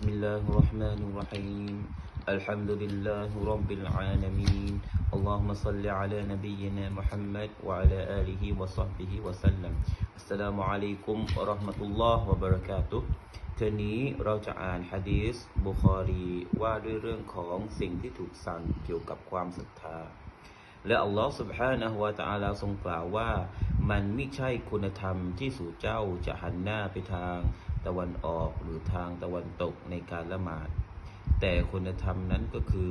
بسم الله الرحمن الرحيم الحمد لله رب العالمين اللهم صل على نبينا محمد وعلى آله وصحبه وسلم السلام عليكم ورحمة الله وبركاته คืนนี้เราจะอ่านฮะดีษบุคอรีว่าด้วยเรื่องของสิ่งที่ถูกสั่งเกี่ยวกับความศรัทธา และอัลลอฮ์ سبحانه และ تعالى ทรงกล่าวว่า มันไม่ใช่คุณธรรมที่สู่เจ้าจะหันหน้าไปทางตะวันออกหรือทางตะวันตกในการละหมาด แต่คุณธรรมนั้นก็คือ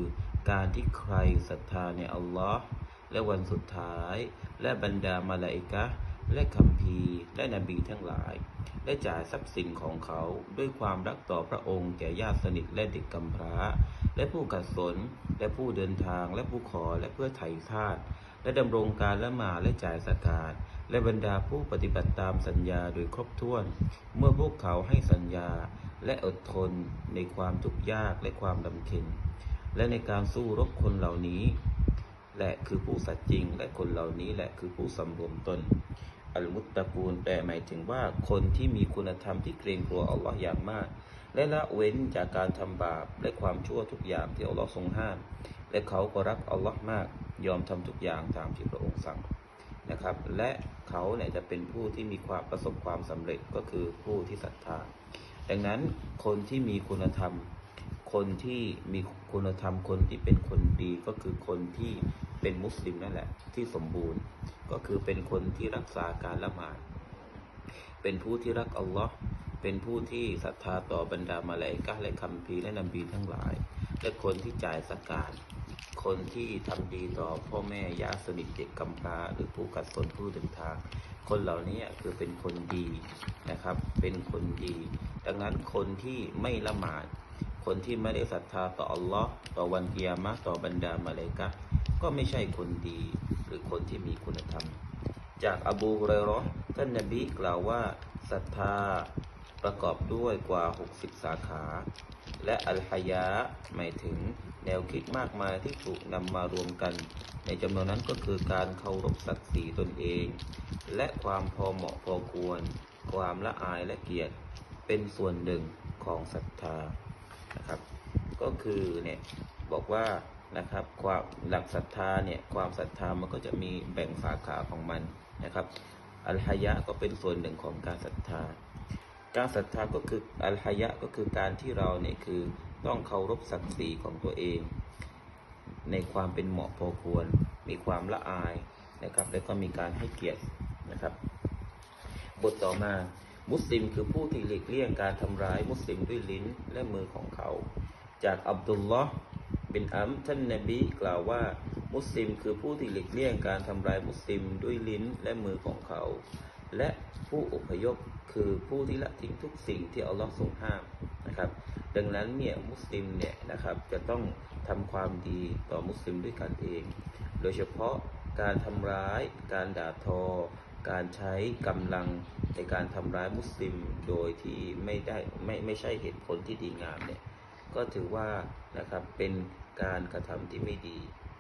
การที่ใครศรัทธาในอัลลอฮ์และวันสุดท้าย และบรรดามาลาอิกะห์และคัมภีร์และนบีทั้งหลาย ได้จ่ายทรัพย์สินของเขาด้วยความรักต่อพระองค์แก่ญาติสนิทและเด็กกำพร้า และผู้กัดสนและผู้เดินทางและผู้ขอและเพื่อไถ่ทาสและดำรงการละหมาและจ่ายสกาดและบรรดาผู้ปฏิบัติตามสัญญาโดยครบถ้วน เมื่อพวกเขาให้สัญญาและอดทนในความทุกข์ยากและความลำเค็ญและในการสู้รบคนเหล่านี้ และคือผู้สัตย์จริงและคนเหล่านี้แหละคือผู้สำรวมตน อัลมุตตะกูลแปลหมายถึงว่าคนที่มีคุณธรรมที่เกรงกลัวอัลลอฮ์อย่างมาก และละเว้นจากการทำบาปและความชั่วทุกอย่างที่อัลลอฮ์ทรงห้าม และเขาก็รักอัลลอฮ์มาก ยอมทำทุกอย่างตามที่พระองค์สั่งนะครับ และเขาเนี่ยจะเป็นผู้ที่มีความประสบความสำเร็จก็คือผู้ที่ศรัทธา ดังนั้นคนที่มีคุณธรรม คนที่มีคุณธรรมคนที่เป็นคนดีก็คือคนที่เป็นมุสลิมนั่นแหละ ที่สมบูรณ์ก็คือเป็นคนที่รักษาการละหมาดเป็นผู้ที่รักอัลลอฮ์เป็นผู้ที่ศรัทธาต่อบรรดามาลาอิกะและคัมภีร์และนบีทั้งหลาย และคนที่จ่ายสกาดคนที่ทำดีต่อพ่อแม่ญาติสนิทเด็กกำพร้าหรือผู้กัดสนผู้เดินทาง คนเหล่านี้คือเป็นคนดีนะครับ เป็นคนดี ดังนั้นคนที่ไม่ละหมาด คนที่ไม่ได้ศรัทธาต่ออัลลอฮ์ต่อวันกิยามะต่อบรรดามาเลกะก็ไม่ใช่คนดีหรือคนที่มีคุณธรรม จากอบูฮุเรราะห์ท่านนบีกล่าวว่าศรัทธาประกอบด้วยกว่า 60 สาขา และอัลฮายะหมายถึงแนวคิดมากมายที่ถูกนำมารวมกัน ในจำนวนนั้นก็คือการเคารพศักดิ์ศรีตนเอง และความพอเหมาะพอควร ความละอายและเกียรติเป็นส่วนหนึ่งของศรัทธา นะครับ ก็คือเนี่ยบอกว่านะครับความหลักศรัทธาเนี่ยความศรัทธามันก็จะมีแบ่งสาขาของมันนะครับ อัลฮายะก็เป็นส่วนหนึ่งของการศรัทธา การศรัทธาก็คืออัลฮายะก็คือการที่เราเนี่ยคือต้องเคารพศักดิ์ศรีของตัวเอง ในความเป็นเหมาะพอควร มีความละอายนะครับ แล้วก็มีการให้เกียรตินะครับ บทต่อมา มุสลิมคือผู้ที่หลีกเลี่ยงการทำร้ายมุสลิมด้วยลิ้นและมือของเขา จากอับดุลลอฮ์บินอัมท่านนบีกล่าวว่า มุสลิมคือผู้ที่หลีกเลี่ยงการทำร้ายมุสลิมด้วยลิ้นและมือของเขา และผู้อพยพคือผู้ที่ละทิ้งทุกสิ่งที่อัลลอฮ์ทรงห้ามนะครับ ดังนั้นเนี่ยมุสลิมเนี่ยนะครับจะต้องทำความดีต่อมุสลิมด้วยกันเอง โดยเฉพาะการทำร้าย การด่าทอ การใช้กำลังในการทำร้ายมุสลิมโดยที่ไม่ได้ไม่ไม่ใช่เหตุผลที่ดีงามเนี่ยก็ถือว่านะครับเป็นการกระทำที่ไม่ดี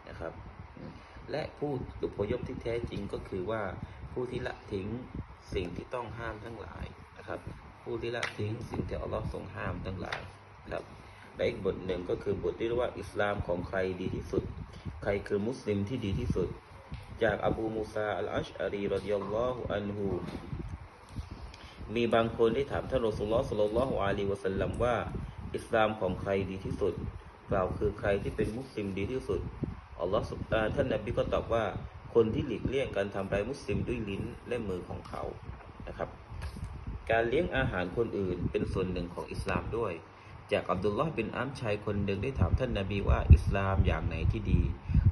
นะครับ และผู้อพยพที่แท้จริงก็คือว่าผู้ที่ละทิ้งสิ่งที่ต้องห้ามทั้งหลายนะครับ ผู้ที่ละทิ้งสิ่งที่อัลลอฮ์ทรงห้ามทั้งหลายครับและอีกบทหนึ่งก็คือบทที่เรียกว่าอิสลามของใครดีที่สุด ใครคือมุสลิมที่ดีที่สุด จากอบูมูซาอัลอัชอารีรดิยัลลอฮุอันฮูมีบางคนได้ถามท่านรอสุลลอฮ์สุลลัลฮุอะลัยฮิวะสัลลัมว่า อิสลามของใครดีที่สุด กล่าวคือใครที่เป็นมุสลิมดีที่สุดอัลลอฮ์สุบอ่าท่านนบีก็ตอบว่า คนที่หลีกเลี่ยงการทำร้ายมุสลิมด้วยลิ้นและมือของเขานะครับ การเลี้ยงอาหารคนอื่นเป็นส่วนหนึ่งของอิสลามด้วย จากอับดุลลอฮ์บินอัมชายคนหนึ่งได้ถามท่านนาบีว่าอิสลามอย่างไหนที่ดี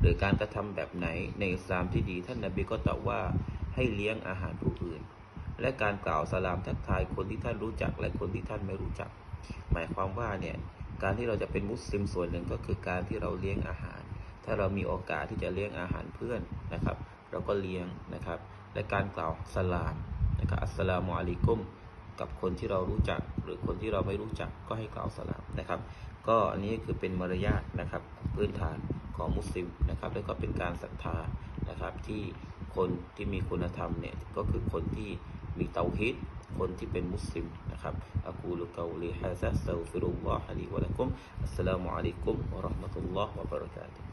หรือการกระทำแบบไหนในอิสลามที่ดี ท่านนาบีก็ตอบว่าให้เลี้ยงอาหารผู้อื่น และการกล่าวสลามทักทายคนที่ท่านรู้จักและคนที่ท่านไม่รู้จัก หมายความว่าเนี่ยการที่เราจะเป็นมุสลิมส่วนหนึ่งก็คือการที่เราเลี้ยงอาหาร ถ้าเรามีโอกาสที่จะเลี้ยงอาหารเพื่อนนะครับ เราก็เลี้ยงนะครับ และการกล่าวสลามนะครับอัสสลามุอะลัยกุม กับคนที่เรารู้จัก หรือคนที่เราไม่รู้จักก็ให้กล่าวสลามนะครับ ก็อันนี้คือเป็นมารยาทนะครับพื้นฐานของมุสลิมนะครับแล้วก็เป็นการศรัทธานะครับที่คนที่มีคุณธรรมเนี่ยก็คือคนที่มีเตาฮีดคนที่เป็นมุสลิมนะครับอะกูลุกาลีฮะซะอัสตัฟิรุลลอฮะลีวะลักุมอัสสลามุอะลัยกุมวะราะห์มะตุลลอฮ์วะบะเราะกาตุฮ์